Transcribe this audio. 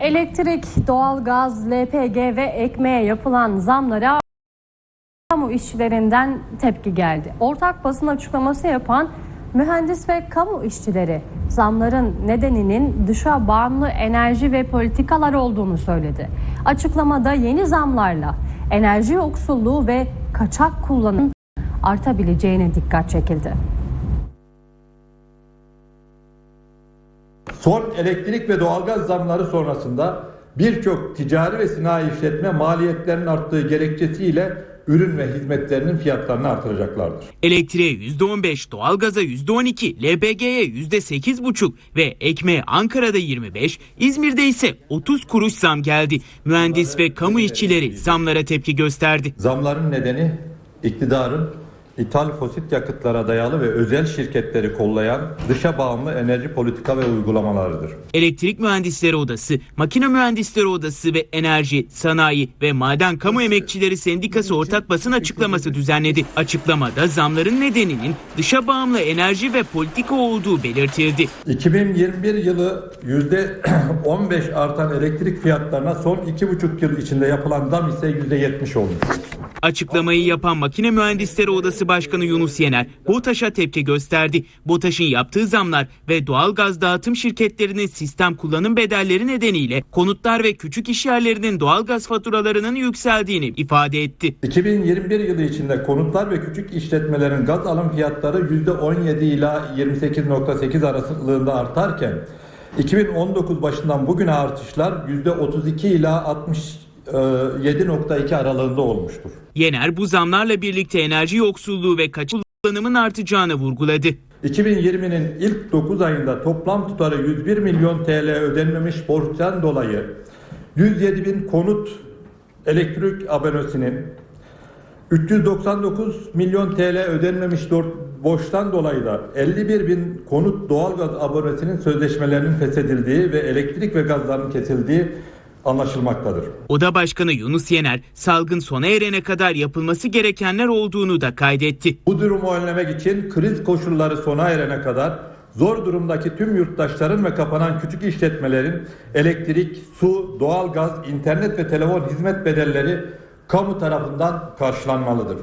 Elektrik, doğalgaz, LPG ve ekmeğe yapılan zamlara kamu işçilerinden tepki geldi. Ortak basın açıklaması yapan mühendis ve kamu işçileri zamların nedeninin dışa bağımlı enerji ve politikalar olduğunu söyledi. Açıklamada yeni zamlarla enerji yoksulluğu ve kaçak kullanım artabileceğine dikkat çekildi. Son elektrik ve doğalgaz zamları sonrasında birçok ticari ve sanayi işletme maliyetlerinin arttığı gerekçesiyle ürün ve hizmetlerinin fiyatlarını artıracaklardır. Elektriğe %15, doğalgaza %12, LPG'ye %8,5 ve ekmeğe Ankara'da 25, İzmir'de ise 30 kuruş zam geldi. Mühendis ve kamu işçileri zamlara tepki gösterdi. Zamların nedeni iktidarın ithal fosil yakıtlara dayalı ve özel şirketleri kollayan dışa bağımlı enerji politika ve uygulamalarıdır. Elektrik Mühendisleri Odası, Makine Mühendisleri Odası ve Enerji, Sanayi ve Maden Kamu Emekçileri Sendikası ortak basın açıklaması düzenledi. Açıklamada zamların nedeninin dışa bağımlı enerji ve politika olduğu belirtildi. 2021 yılı %15 artan elektrik fiyatlarına son 2,5 yıl içinde yapılan zam ise %70 olmuş. Açıklamayı yapan Makine Mühendisleri Odası Başkanı Yunus Yener, BOTAŞ'a tepki gösterdi. BOTAŞ'ın yaptığı zamlar ve doğalgaz dağıtım şirketlerinin sistem kullanım bedelleri nedeniyle konutlar ve küçük işyerlerinin doğalgaz faturalarının yükseldiğini ifade etti. 2021 yılı içinde konutlar ve küçük işletmelerin gaz alım fiyatları %17 ila 28.8 arasılığında artarken 2019 başından bugüne artışlar %32 ila 67.2 aralığında olmuştur. Yener bu zamlarla birlikte enerji yoksulluğu ve kaçak kullanımın artacağını vurguladı. 2020'nin ilk 9 ayında toplam tutarı 101 milyon TL ödenmemiş borçtan dolayı 107 bin konut elektrik abonesinin 399 milyon TL ödenmemiş borçtan dolayı da 51 bin konut doğalgaz abonesinin sözleşmelerinin feshedildiği ve elektrik ve gazların kesildiği anlaşılmaktadır. Oda Başkanı Yunus Yener, salgın sona erene kadar yapılması gerekenler olduğunu da kaydetti. Bu durumu önlemek için kriz koşulları sona erene kadar zor durumdaki tüm yurttaşların ve kapanan küçük işletmelerin elektrik, su, doğalgaz, internet ve telefon hizmet bedelleri kamu tarafından karşılanmalıdır.